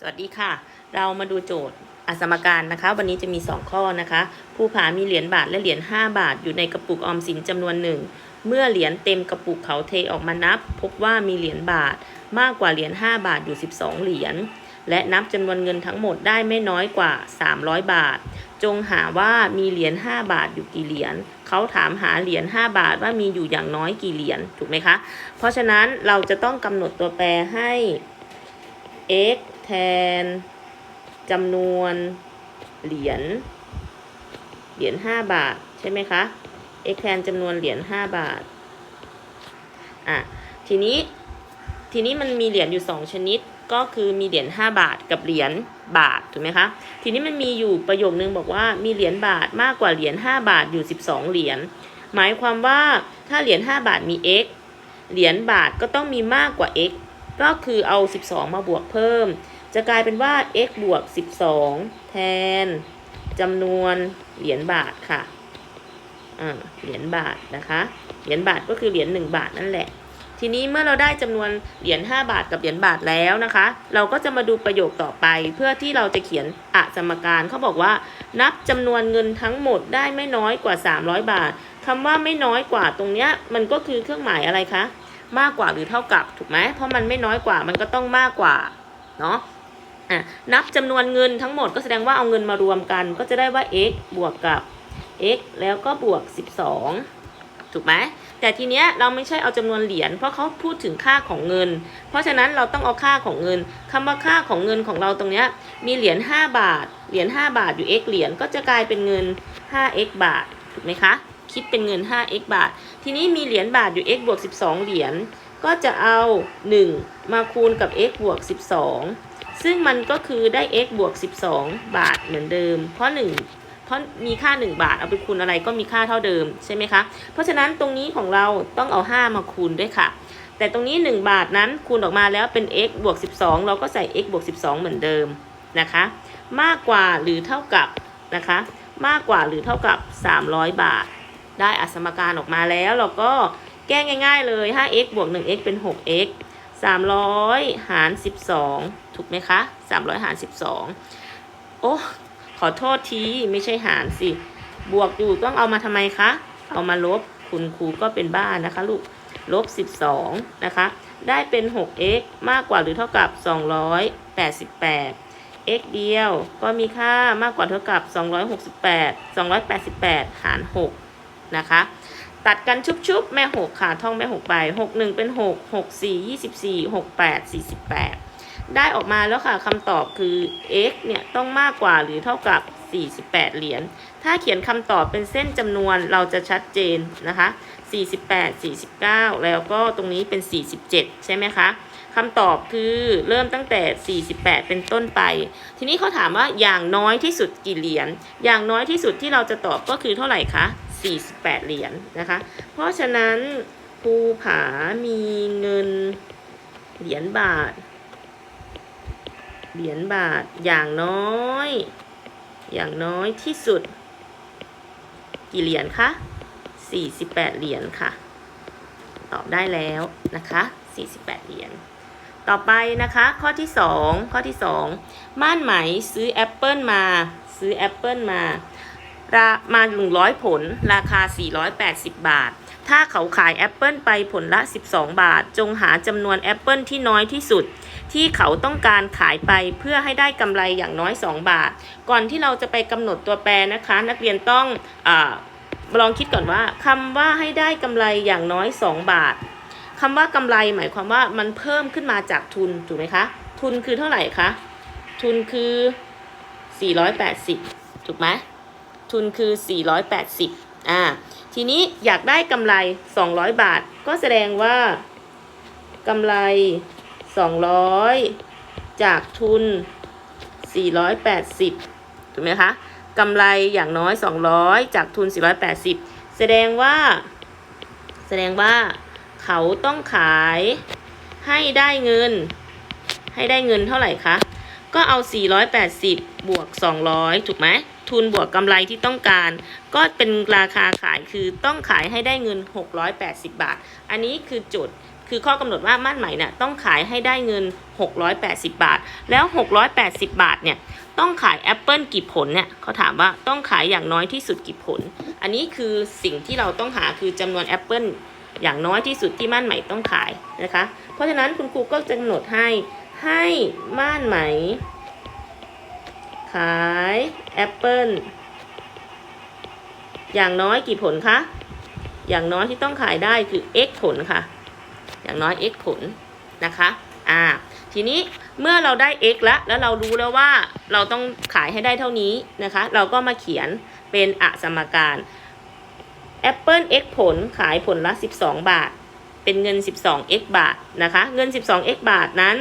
สวัสดีค่ะ เรามาดูโจทย์อสมการนะคะ วันนี้จะมี 2 ข้อนะคะผู้ผามีเหรียญบาทและเหรียญ5บาท อยู่ในกระปุกออมสินจำนวนหนึ่ง เมื่อเหรียญเต็มกระปุกเขาเทออกมานับ พบว่ามีเหรียญบาทมากกว่าเหรียญ5บาทอยู่ 12 เหรียญและนับจำนวนเงินทั้งหมดได้ไม่น้อยกว่า 300 บาท จงหาว่ามีเหรียญ5บาทอยู่กี่เหรียญเขาถามหาเหรียญ5บาทว่ามีอยู่อย่างน้อยกี่เหรียญถูกไหมคะ เพราะฉะนั้นเราจะต้องกำหนดตัวแปรให้ x แทนจำนวนเหรียญเหรียญ5บาท ใช่ไหมคะ x แทนจำนวนเหรียญ5บาท อะ ทีนี้ ทีนี้มันมีเหรียญอยู่2ชนิด ก็คือมีเหรียญ5บาทกับเหรียญบาท ถูกไหมคะ ทีนี้มันมีอยู่ประโยคนึงบอกว่ามีเหรียญบาทมากกว่าเหรียญ5บาทอยู่12เหรียญ หมายความว่าถ้าเหรียญ5บาทมี x เหรียญบาทก็ต้องมีมากกว่า x ก็คือเอา 12 มาบวกเพิ่ม จะกลายเป็นว่า x บวก 12 แทนจำนวนเหรียญบาทค่ะเหรียญบาทนะคะ เหรียญบาทก็คือเหรียญ1บาทนั่นแหละ ทีนี้เมื่อเราได้จำนวนเหรียญ5บาทกับเหรียญบาทแล้วนะคะ เราก็จะมาดูประโยคต่อไป เพื่อที่เราจะเขียนอะสมการเขาบอกว่า นับจำนวนเงินทั้งหมดได้ไม่น้อยกว่า 300 บาทคำว่าไม่น้อยกว่าตรงเนี้ยมันก็คือเครื่องหมายอะไรคะ มากกว่าหรือเท่ากับถูกไหมเพราะมันไม่น้อยกว่ามันก็ต้องมากกว่าเนาะนับจำนวนเงินทั้งหมดก็แสดงว่าเอาเงินมารวมกัน ก็จะได้ว่า x บวกกับ x แล้วก็บวก 12 ถูกไหมแต่ทีเนี้ยเราไม่ใช่เอาจำนวนเหรียญเพราะเขาพูดถึงค่าของเงิน เพราะฉะนั้นเราต้องเอาค่าของเงินคำว่าค่าของเงินของเราตรงเนี้ยมีเหรียญ5บาท เหรียญ5บาทอยู่ x เหรียญก็จะกลายเป็นเงิน 5x บาท ถูกไหมคะ คิดเป็นเงิน 5x บาท ทีนี้มีเหรียญบาทอยู่ x บวก 12 เหรียญ ก็จะเอา 1 มาคูณกับ x บวก 12 ซึ่งมันก็คือได้ x บวก 12 บาทเหมือนเดิม เพราะ 1 เพราะมีค่า 1 บาทเอาไปคูณอะไรก็มีค่าเท่าเดิมใช่ไหมคะ เพราะฉะนั้นตรงนี้ของเราต้องเอา 5 มาคูณด้วยค่ะ แต่ตรงนี้ 1 บาทนั้นคูณออกมาแล้วเป็น x บวก 12 เราก็ใส่ x บวก 12 เหมือนเดิมนะคะ มากกว่าหรือเท่ากับนะคะ มากกว่าหรือเท่ากับ 300 บาท ได้อัสมการออกมาแล้ว เราก็แก้ง่ายๆเลย 5x บวก 1x เป็น 6x 300 หาร 12 ถูกไหมคะ 300 หาร 12 โอ้ขอโทษที ไม่ใช่หารสิ บวกอยู่ต้องเอามาทำไมคะ เอามาลบคุณครูก็เป็นบ้านนะคะลูก ลบ 12 นะคะ ได้เป็น 6x มากกว่าหรือเท่ากับ 288 x เดียวก็มีค่ามากกว่าเท่ากับ 268 288 หาร 6 นะคะ ตัดกันชุบๆ แม่ 6 ค่ะ ท่องแม่ 6 ไป 6 1 เป็น 6 6 4 24 6 8 48 ได้ออกมาแล้วค่ะคำตอบคือ x เนี่ย ต้องมากกว่าหรือเท่ากับ 48 เหรียญ ถ้าเขียนคำตอบเป็นเส้นจำนวนเราจะชัดเจนนะคะ 48 49 แล้วก็ตรงนี้เป็น 47 ใช่ไหมคะคำตอบคือเริ่มตั้งแต่ 48 เป็นต้นไป ทีนี้เขาถามว่าอย่างน้อยที่สุดกี่เหรียญ อย่างน้อยที่สุดที่เราจะตอบก็คือเท่าไหร่คะ 48 เหรียญนะคะ เพราะฉะนั้นภูผามีเงินเหรียญบาท เหรียญบาทอย่างน้อย อย่างน้อยที่สุด กี่เหรียญคะ 48 เหรียญค่ะ ตอบได้แล้วนะคะ 48 เหรียญต่อไปนะคะข้อที่ 2 ข้อที่ 2 ม่านไหมซื้อแอปเปิลมา ซื้อแอปเปิลมา รามา100 ผล ราคา 480 บาท ถ้าเขาขายแอปเปิลไปผลละ 12 บาท จงหาจำนวนแอปเปิลที่น้อยที่สุด ที่เขาต้องการขายไปเพื่อให้ได้กำไรอย่างน้อย 2 บาท ก่อนที่เราจะไปกำหนดตัวแปรนะคะ นักเรียนต้องอลองคิดก่อนว่าคำว่าให้ได้กำไรอย่างน้อย 2 บาทคำว่ากำไรหมายความว่ามันเพิ่มขึ้นมาจากทุนถูกไหมคะ ทุนคือเท่าไหร่คะ ทุนคือ 480 ถูกไหม ทุนคือ 480อ่าทีนี้อยากได้กำไร 200 บาท ก็แสดงว่ากำไร 200 จากทุน 480ถูกไหมคะกำไรอย่างน้อย 200 จากทุน 480 แสดงว่า แสดงว่าเขาต้องขายให้ได้เงิน ให้ได้เงินเท่าไหร่คะ ก็เอา 480 บวก 200 ถูกไหม ทุนบวกกำไรที่ต้องการ ก็เป็นราคาขายคือต้องขายให้ได้เงิน 680 บาท อันนี้คือจทย์คือข้อกำหนดว่าม่านไหมเนี่ยต้องขายให้ได้เงิน 680 บาท แล้ว 680 บาทเนี่ยต้องขายแอปเปิลกี่ผลเนี่ยเขาถามว่าต้องขายอย่างน้อยที่สุดกี่ผล อันนี้คือสิ่งที่เราต้องหาคือจำนวนแอปเปิลอย่างน้อยที่สุดที่ม่านไหมต้องขายนะคะ เพราะฉะนั้นคุณครูก็จะกำหนดให้ให้ม่านไหม ขายแอปเปิลอย่างน้อยกี่ผลคะ อย่างน้อยที่ต้องขายได้คือ x ผลค่ะ อย่างน้อย x ผลนะคะ อ่า ทีนี้เมื่อเราได้ x แล้ว แล้วเรารู้แล้วว่าเราต้องขายให้ได้เท่านี้นะคะ เราก็มาเขียนเป็นอสมการแอปเปิล x ผลขายผลละ 12 บาท เป็นเงิน 12x บาทนะคะ เงิน 12x บาทนั้น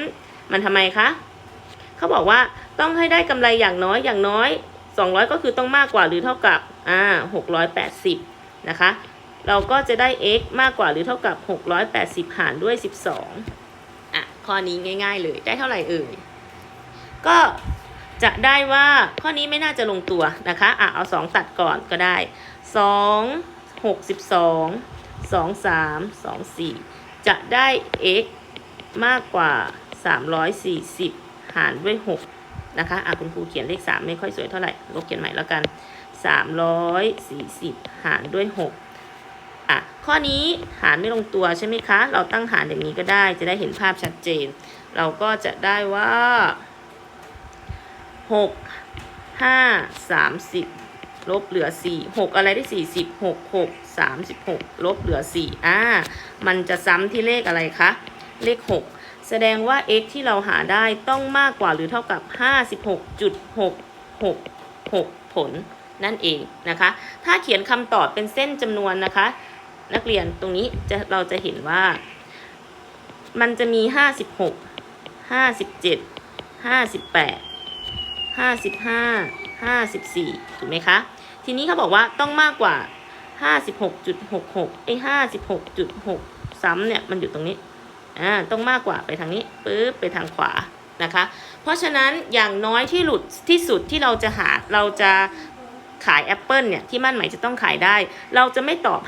มันทำไมคะ เขาบอกว่า ต้องให้ได้กำไรอย่างน้อยอย่างน้อย 200 ก็คือต้องมากกว่าหรือเท่ากับอ่า680 นะคะ เราก็จะได้ x มากกว่าหรือเท่ากับ 680 หารด้วย 12 อะ ข้อนี้ง่าย ๆ เลยได้เท่าไหร่เอ่ย ก็จะได้ว่าข้อนี้ไม่น่าจะลงตัวนะคะ อะ เอา 2 ตัดก่อนก็ได้ 2 62 2 3 2 4 จะได้ x มากกว่า 340 หารด้วย 6 นะคะอะคุณครูเขียนเลข 3 ไม่ค่อยสวยเท่าไหร่ลบเขียนใหม่แล้วกัน 340 หารด้วย 6 อะ ข้อนี้หารไม่ลงตัวใช่ไหมคะ เราตั้งหารอย่างนี้ก็ได้จะได้เห็นภาพชัดเจน เราก็จะได้ว่า 6 5 30ลบเหลือ 4 6 อะไรได้ 40 6 6 36 ลบเหลือ 4 อ่า มันจะซ้ำที่เลขอะไรคะ เลข 6 แสดงว่า x ที่เราหาได้ต้องมากกว่าหรือเท่ากับ 56.666 ผลนั่นเองนะคะ ถ้าเขียนคำตอบเป็นเส้นจำนวนนะคะ นักเรียนตรงนี้จะเราจะเห็นว่า มันจะมี 56 57 58 55 54 ถูกไหมคะ ทีนี้เขาบอกว่าต้องมากกว่า 56.66ไอ้56.6 ซ้ำเนี่ย มันอยู่ตรงนี้ อ่าต้องมากกว่าไปทางนี้ปึ๊บไปทางขวานะคะ เพราะฉะนั้นอย่างน้อยที่หลุดที่สุดที่เราจะหาเราจะขายแอปเปิลเนี่ยที่มั่นหมายจะต้องขายได้ เราจะไม่ตอบ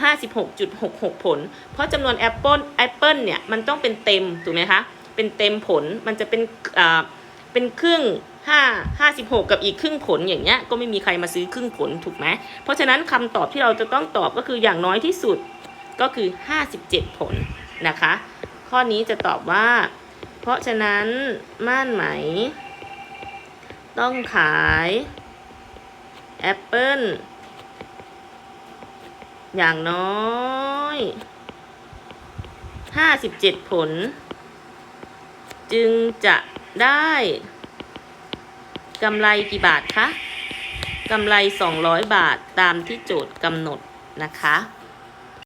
56.66 ผล เพราะจำนวนแอปเปิลแอปเปิลเนี่ยมันต้องเป็นเต็มถูกไหมคะเป็นเต็มผลมันจะเป็นอ่าเป็นครึ่ง5 56 กับอีกครึ่งผลอย่างเงี้ยก็ไม่มีใครมาซื้อครึ่งผลถูกไหมเพราะฉะนั้นคำตอบที่เราจะต้องตอบก็คืออย่างน้อยที่สุดก็คือ 57 ผลนะคะ ข้อนี้จะตอบว่า เพราะฉะนั้นม่านไหม ต้องขายแอปเปิลอย่างน้อย57ผล จึงจะได้กำไรกี่บาทคะกำไร 200 บาทตามที่โจทย์กำหนดนะคะ